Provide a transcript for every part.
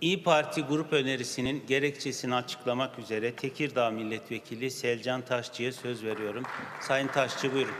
İyi Parti grup önerisinin gerekçesini açıklamak üzere Tekirdağ Milletvekili Selcan Taşçı'ya söz veriyorum. Sayın Taşçı buyurun.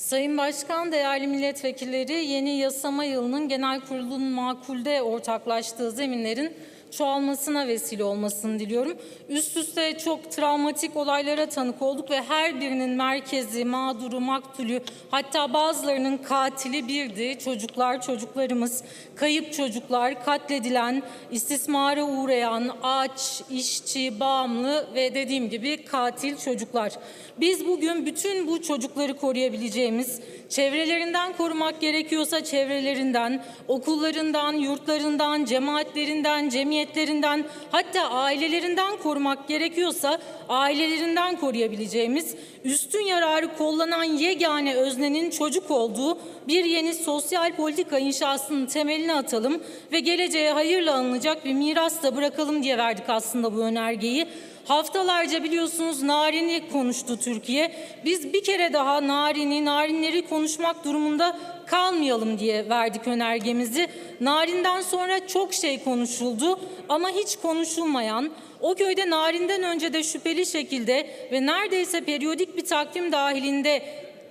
Sayın Başkan, değerli milletvekilleri, yeni yasama yılının genel kurulun makulde ortaklaştığı zeminlerin çoğalmasına vesile olmasını diliyorum. Üst üste çok travmatik olaylara tanık olduk ve her birinin merkezi, mağduru, maktulü hatta bazılarının katili birdi. Çocuklar, çocuklarımız, kayıp çocuklar, katledilen, istismara uğrayan, aç, işçi, bağımlı ve dediğim gibi katil çocuklar. Biz bugün bütün bu çocukları koruyabileceğimiz, Türkiye'miz çevrelerinden korumak gerekiyorsa çevrelerinden, okullarından, yurtlarından, cemaatlerinden, cemiyetlerinden, hatta ailelerinden korumak gerekiyorsa ailelerinden koruyabileceğimiz, üstün yararı kollanan yegane öznenin çocuk olduğu bir yeni sosyal politika inşasının temelini atalım ve geleceğe hayırla alınacak bir miras da bırakalım diye verdik aslında bu önergeyi. Haftalarca biliyorsunuz narini konuştu Türkiye. Biz bir kere daha narini, narinleri konuşmak durumunda kalmayalım diye verdik önergemizi. Narinden sonra çok şey konuşuldu ama hiç konuşulmayan, o köyde narinden önce de şüpheli şekilde ve neredeyse periyodik bir takvim dahilinde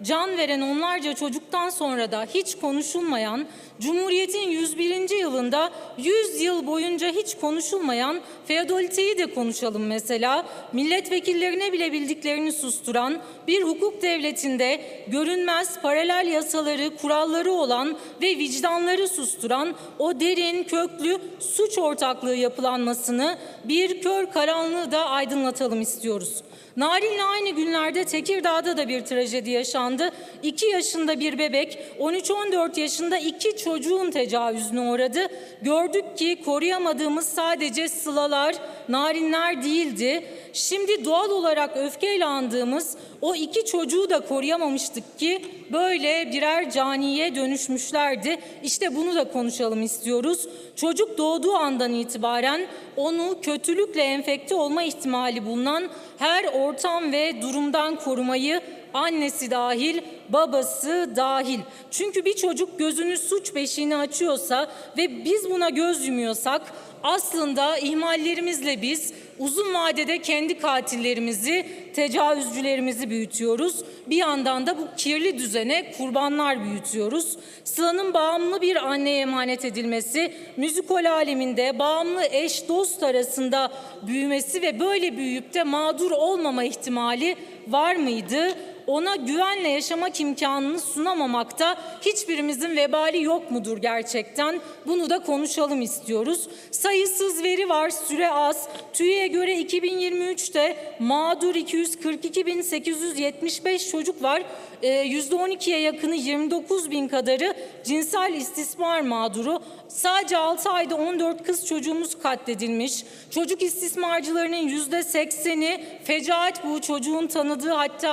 can veren onlarca çocuktan sonra da hiç konuşulmayan, Cumhuriyet'in 101. yılında 100 yıl boyunca hiç konuşulmayan feodaliteyi de konuşalım mesela. Milletvekillerine bile bildiklerini susturan bir hukuk devletinde görünmez paralel yasaları, kuralları olan ve vicdanları susturan o derin, köklü suç ortaklığı yapılanmasını bir kör karanlığı da aydınlatalım istiyoruz. Narin'le aynı günlerde Tekirdağ'da da bir trajedi yaşandı. 2 yaşında bir bebek, 13-14 yaşında iki çocuğun tecavüzüne uğradı. Gördük ki koruyamadığımız sadece sılalar, narinler değildi. Şimdi doğal olarak öfkeyle andığımız o iki çocuğu da koruyamamıştık ki böyle birer caniye dönüşmüşlerdi. İşte bunu da konuşalım istiyoruz. Çocuk doğduğu andan itibaren onu kötülükle enfekte olma ihtimali bulunan her ortam ve durumdan korumayı annesi dahil, babası dahil. Çünkü bir çocuk gözünü suç beşiğini açıyorsa ve biz buna göz yumuyorsak aslında ihmallerimizle biz uzun vadede kendi katillerimizi, tecavüzcülerimizi büyütüyoruz. Bir yandan da bu kirli düzene kurbanlar büyütüyoruz. Sıla'nın bağımlı bir anneye emanet edilmesi, müzikol aleminde bağımlı eş dost arasında büyümesi ve böyle büyüyüp de mağdur olmama ihtimali var mıydı? Ona güvenle yaşamak imkanını sunamamakta hiçbirimizin vebali yok mudur gerçekten? Bunu da konuşalım istiyoruz. Sayısız veri var, süre az. TÜİ'ye göre 2023'te mağdur 242.875 çocuk var. %12'ye yakını 29 bin kadarı cinsel istismar mağduru. Sadece 6 ayda 14 kız çocuğumuz katledilmiş. Çocuk istismarcılarının %80'i fecaat bu çocuğun tanıdığı hatta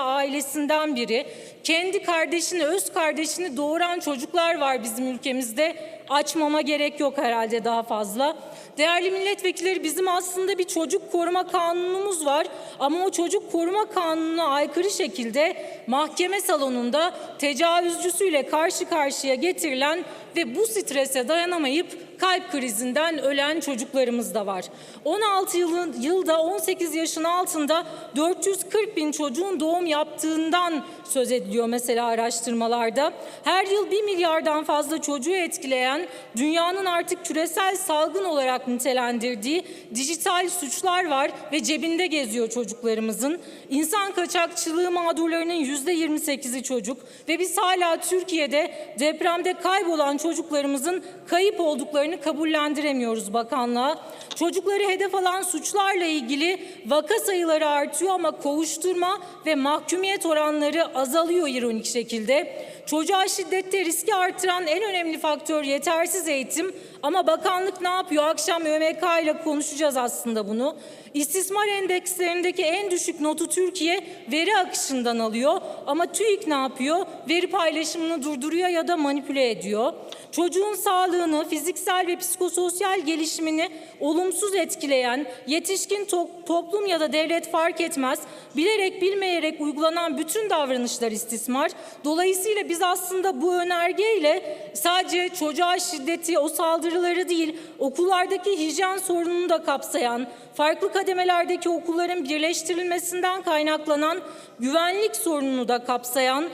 ailesinden biri. Kendi kardeşini, öz kardeşini doğuran çocuklar var bizim ülkemizde. Açmama gerek yok herhalde daha fazla. Değerli milletvekilleri bizim aslında bir çocuk koruma kanunumuz var ama o çocuk koruma kanununa aykırı şekilde mahkeme salonunda tecavüzcüsüyle karşı karşıya getirilen ve bu strese dayanamayıp kalp krizinden ölen çocuklarımız da var. 16 yılın, yılda 18 yaşın altında 440 bin çocuğun doğum yaptığından söz ediliyor mesela araştırmalarda. Her yıl 1 milyardan fazla çocuğu etkileyen dünyanın artık küresel salgın olarak nitelendirdiği dijital suçlar var ve cebinde geziyor çocuklarımızın. İnsan kaçakçılığı mağdurlarının yüzde 28'i çocuk ve biz hala Türkiye'de depremde kaybolan çocuklarımızın kayıp olduklarını kabullendiremiyoruz bakanlığa. Çocukları hedef alan suçlarla ilgili vaka sayıları artıyor ama kovuşturma ve mahkumiyet oranları azalıyor ironik şekilde. Çocuğa şiddette riski artıran en önemli faktör yetersiz eğitim Ama bakanlık ne yapıyor? Akşam ÖMK ile konuşacağız aslında bunu. İstismar endekslerindeki en düşük notu Türkiye veri akışından alıyor. Ama TÜİK ne yapıyor? Veri paylaşımını durduruyor ya da manipüle ediyor. Çocuğun sağlığını, fiziksel ve psikososyal gelişimini olumsuz etkileyen yetişkin to- toplum ya da devlet fark etmez. Bilerek bilmeyerek uygulanan bütün davranışlar istismar. Dolayısıyla biz aslında bu önergeyle sadece çocuğa şiddeti, o saldırıları değil, okullardaki hijyen sorununu da kapsayan, farklı kademelerdeki okulların birleştirilmesinden kaynaklanan güvenlik sorununu da kapsayan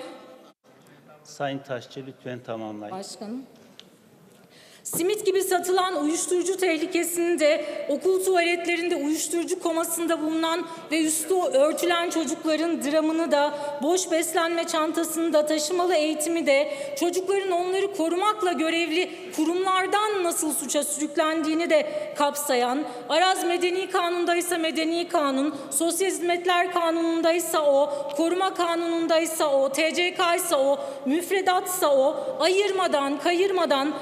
Sayın Taşçı lütfen tamamlayın. Başkanım. Simit gibi satılan uyuşturucu tehlikesini de okul tuvaletlerinde uyuşturucu komasında bulunan ve üstü örtülen çocukların dramını da boş beslenme çantasını da taşımalı eğitimi de çocukların onları korumakla görevli kurumlardan nasıl suça sürüklendiğini de kapsayan Araz Medeni Kanun'daysa Medeni Kanun, Sosyal Hizmetler Kanunu'ndaysa o, Koruma Kanunu'ndaysa o, TCK ise o, müfredatsa o, ayırmadan, kayırmadan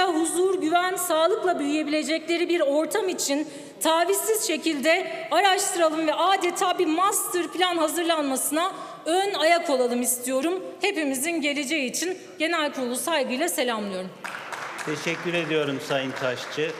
çocuklara huzur, güven, sağlıkla büyüyebilecekleri bir ortam için tavizsiz şekilde araştıralım ve adeta bir master plan hazırlanmasına ön ayak olalım istiyorum. Hepimizin geleceği için genel kurulu saygıyla selamlıyorum. Teşekkür ediyorum Sayın Taşçı.